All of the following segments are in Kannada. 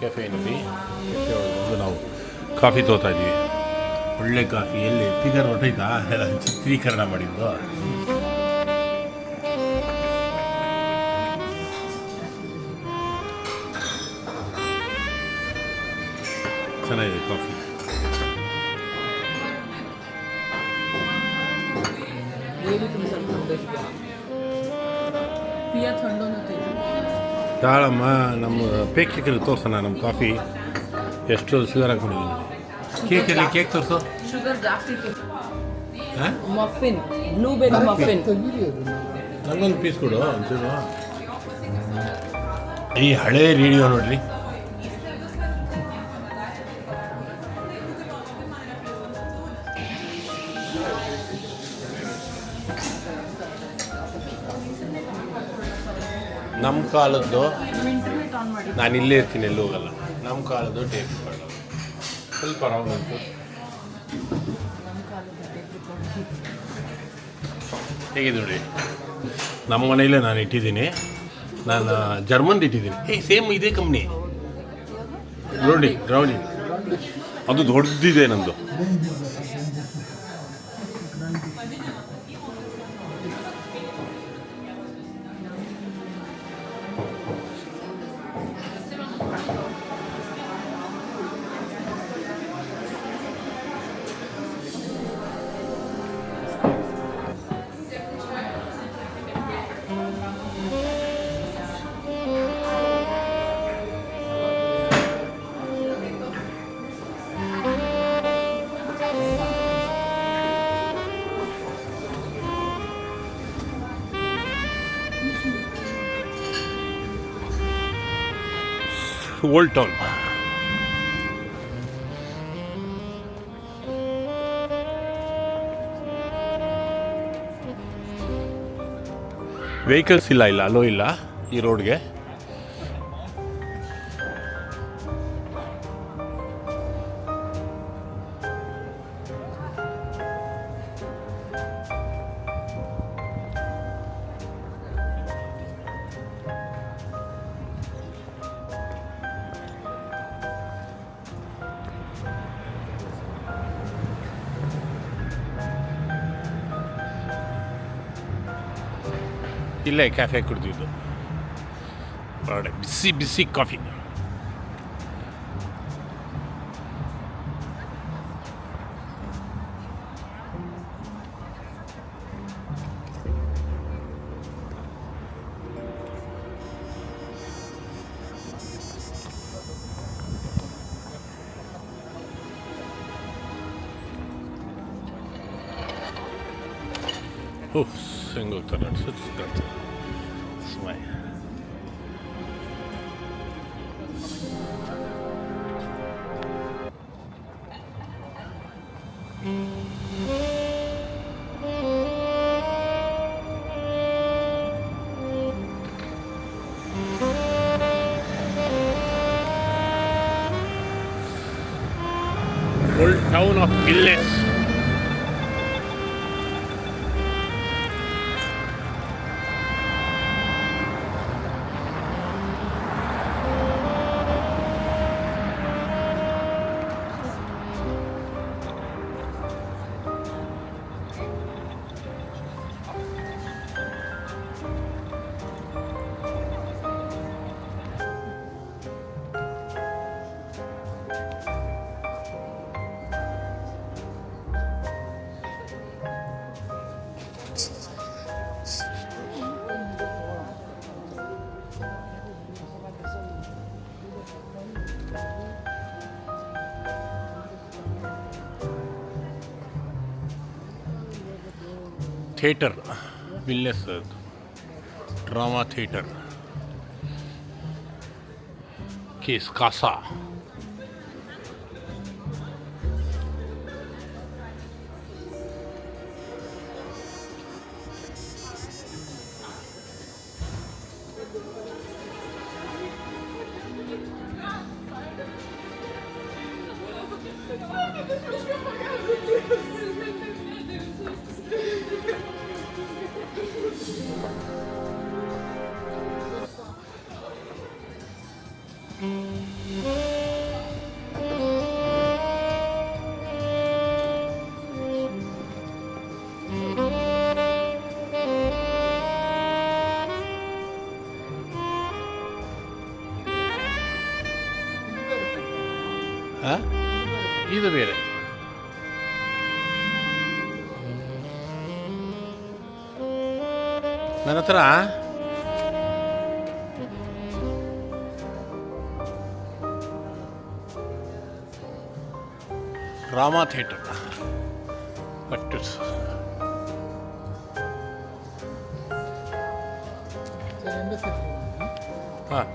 ಕೆಫೆನಲ್ಲಿ ಕೆಫೆ ಒಳಗೆ ನಾವು ಕಾಫಿ ತೋತಾ ಇದ್ದೀವಿ ಒಳ್ಳೆ ಕಾಫಿ ಎಲ್ಲಿ ಫಿಗರ್ ಹೊಟ್ಟೈತಾ ಎಲ್ಲ ಚಿತ್ರೀಕರಣ ಮಾಡಿದ್ದು ಚೆನ್ನಾಗಿದೆ ಕಾಫಿ ये भी तुम सब ठंडे पिया थंड होना चाहिए ತಾಳಮ್ಮ ನಮ್ಮ ಪ್ರೇಕ್ಷಕರಿಗೆ ತೋರಿಸೋಣ ನಮ್ಮ ಕಾಫಿ ಎಷ್ಟು ಶುಗರ್ ಹಾಕೊಂಡಿದ್ದೀನಿ ಕೇಕಲ್ಲಿ ಕೇಕ್ ತೋರಿಸು ಶುಗರ್ ಜಾಸ್ತಿ ಮಫಿನ್ ಬ್ಲೂಬೆರಿ ಮಫಿನ್ ನನಗೊಂದು ಪೀಸ್ ಕೊಡು ಒಂಚೂರು ಈ ಹಳೆ ರೇಡಿಯೋ ನೋಡ್ರಿ ನಮ್ಮ ಕಾಲದ್ದು ನಾನು ಇಲ್ಲೇ ಇರ್ತೀನಿ, ಎಲ್ಲೂ ಹೋಗಲ್ಲ. ನಮ್ಮ ಕಾಲದ್ದು ಟೇಪ್ ರೆಕಾರ್ಡ್ ಸ್ವಲ್ಪ ರಾಂಗ್ ಉಂಟು. ಹೇಗಿದೆ ನೋಡಿ? ನಮ್ಮ ಮನೆಯಲ್ಲೇ ನಾನು ಇಟ್ಟಿದ್ದೀನಿ. ನಾನು ಜರ್ಮನ್ ಇಟ್ಟಿದ್ದೀನಿ. ಏ ಸೇಮ್ ಇದೇ ಕಂಪ್ನಿ ನೋಡಿ ಗ್ರೌಂಡಿಂಗ್ ಅದು ದೊಡ್ಡದಿದೆ Vehicles ಟೌನ್ ವೆಹಿಕಲ್ಸ್ ಇಲ್ಲ ಇಲ್ಲ ಅಲೋ ಇಲ್ಲ ಈ ರೋಡ್ಗೆ ಇಲ್ಲೇ ಕ್ಯಾಫೆ ಕುಡ್ದಿದ್ದು ಹೊರಗಡೆ ಬಿಸಿ ಬಿಸಿ ಕಾಫಿ ಓಹ್ ಹೆಂಗೆ ಹೋಗ್ತಾರೆ ನೋಡಿ ಸುತ್ತ ಸ್ಮೈ Old town of Illes. Theatre wellness drama theatre केस कासा। ಇದು ಬೇರೆ. ನನ್ನ ಹತ್ರ ರಾಮಾ ಥಿಯೇಟರ್. ಬಟ್ ಹಾಂ.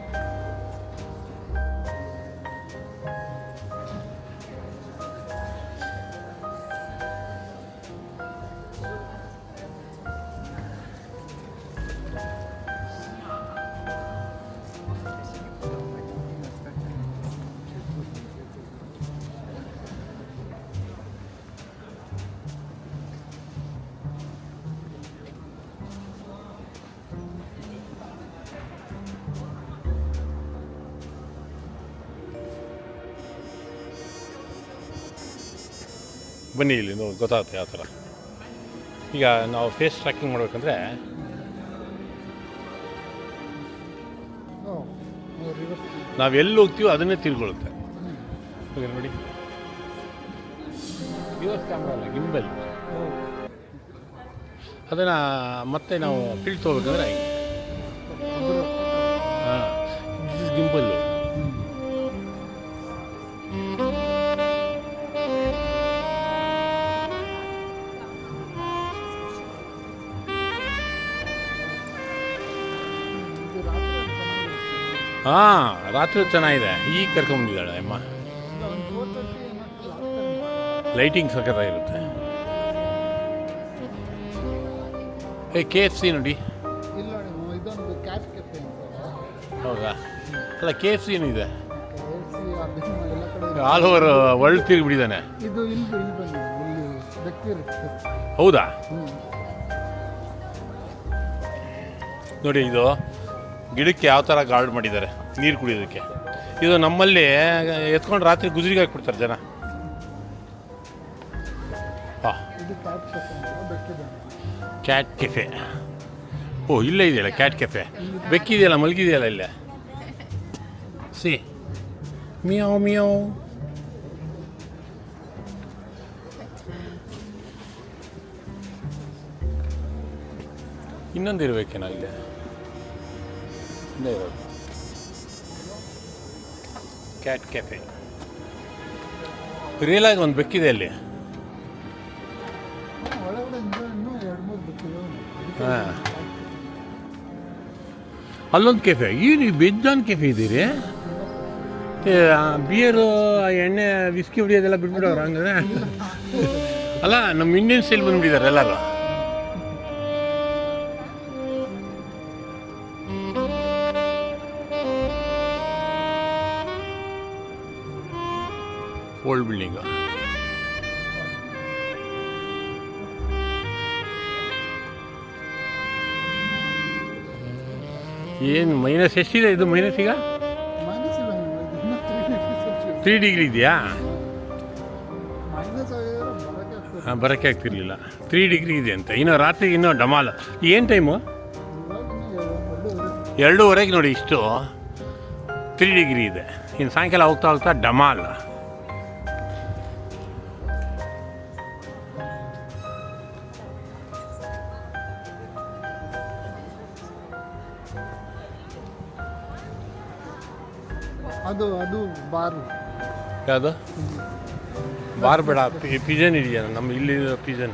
ಬನ್ನಿ ಇಲ್ಲಿ ನೋವು ಗೊತ್ತಾಗುತ್ತೆ ಯಾವ ಥರ. ಈಗ ನಾವು ಫೇಸ್ ಟ್ರ್ಯಾಕಿಂಗ್ ಮಾಡಬೇಕಂದ್ರೆ ನಾವು ಎಲ್ಲಿ ಹೋಗ್ತೀವೋ ಅದನ್ನೇ ತಿರ್ಗೊಳುತ್ತೆ ನೋಡಿ. ರಿವರ್ಸ್ ಗಿಂಬಲ್ ಅದನ್ನು ಮತ್ತೆ ನಾವು ಫೀಲ್ಡ್ ತೊಗೋಬೇಕಂದ್ರೆ ಹಾಂ ಗಿಂಬಲ್ಲು ಹಾಂ ರಾತ್ರಿ ಚೆನ್ನಾಗಿದೆ. ಈಗ ಕರ್ಕೊಂಬಂದಿದ್ದಾಳೆ ಅಮ್ಮ. Lighting ಸಖತ್ತಾಗಿರುತ್ತೆ A K F C ನೋಡಿ. ಹೌದಾ? ಅಲ್ಲ ಕೆ ಎಫ್ ಸಿ ಇದೆ ಕಡೆ ಆಲ್ ಓವರ್ ವರ್ಲ್ಡ್ ತಿರುಗಿಬಿಟ್ಟಿದ್ದಾನೆ. ಹೌದಾ? ನೋಡಿ ಇದು. ಗಿಡಕ್ಕೆ ಯಾವ ಥರ ಗಾರ್ಡ್ ಮಾಡಿದ್ದಾರೆ, ನೀರು ಕುಡಿಯೋದಕ್ಕೆ. ಇದು ನಮ್ಮಲ್ಲಿ, ಎತ್ಕೊಂಡು ರಾತ್ರಿ ಗುಜರಿಗೆ ಹಾಕ್ಬಿಡ್ತಾರೆ ಜನ. ಹಾಂ. ಕ್ಯಾಟ್ ಕೆಫೆ ಓ, ಇಲ್ಲೇ ಇದೆಯಲ್ಲ ಕ್ಯಾಟ್ ಕೆಫೆ ಬೆಕ್ಕಿದೆಯಲ್ಲ, ಮಲಗಿದೆಯಲ್ಲ ಇಲ್ಲೇ? ಸಿ. Meow meow. ಇನ್ನೊಂದು ಇರಬೇಕೇನೋ ಇರೋದು ಕ್ಯಾಟ್ ಕೆಫೆ ರಿಯಲಾಗಿ ಒಂದು ಬೆಕ್ಕಿದೆ ಅಲ್ಲಿ. ಹಾಂ ಅಲ್ಲೊಂದು ಕೆಫೆ ಏನು ಬೆಜ್ಜಾನ್ ಕೆಫೆ ಇದ್ದೀರಿ ಬಿಯರು ಎಣ್ಣೆ ವಿಸ್ಕಿ ಹೊಡಿಯೋದೆಲ್ಲ ಬಿಟ್ಬಿಡೋರು ಹಂಗಂದ್ರೆ? ಅಲ್ಲ ನಮ್ಮ ಇಂಡಿಯನ್ ಸ್ಟೈಲ್ ಬಂದ್ಬಿಟ್ಟಿದ್ದಾರೆ ಎಲ್ಲರೂ. ಬಿಲ್ಡಿಂಗು ಏನು ಮೈನಸ್ ಎಷ್ಟಿದೆ ಇದು ಮೈನಸ್ ಈಗ? ತ್ರೀ ಡಿಗ್ರಿ ಇದೆಯಾ? ಹಾಂ ಬರೋಕ್ಕೆ ಆಗ್ತಿರ್ಲಿಲ್ಲ. ತ್ರೀ ಡಿಗ್ರಿ ಇದೆ ಅಂತ. ಇನ್ನು ರಾತ್ರಿ ಇನ್ನೂ ಡಮಾಲ ಏನು ಟೈಮು ಎರಡೂವರೆಗೆ ನೋಡಿ ಇಷ್ಟು. ತ್ರೀ ಡಿಗ್ರಿ ಇದೆ. ಇನ್ನು ಸಾಯಂಕಾಲ ಹೋಗ್ತಾ ಹೋಗ್ತಾ ಡಮಾಲ್ ಅದು ಬಾರು. ಯಾವುದು? ಬಾರ್ ಬೇಡ ಪಿಜನ್ ಇದೆಯಾ ನಮ್ಮ ಇಲ್ಲಿ ಪಿಜನ್.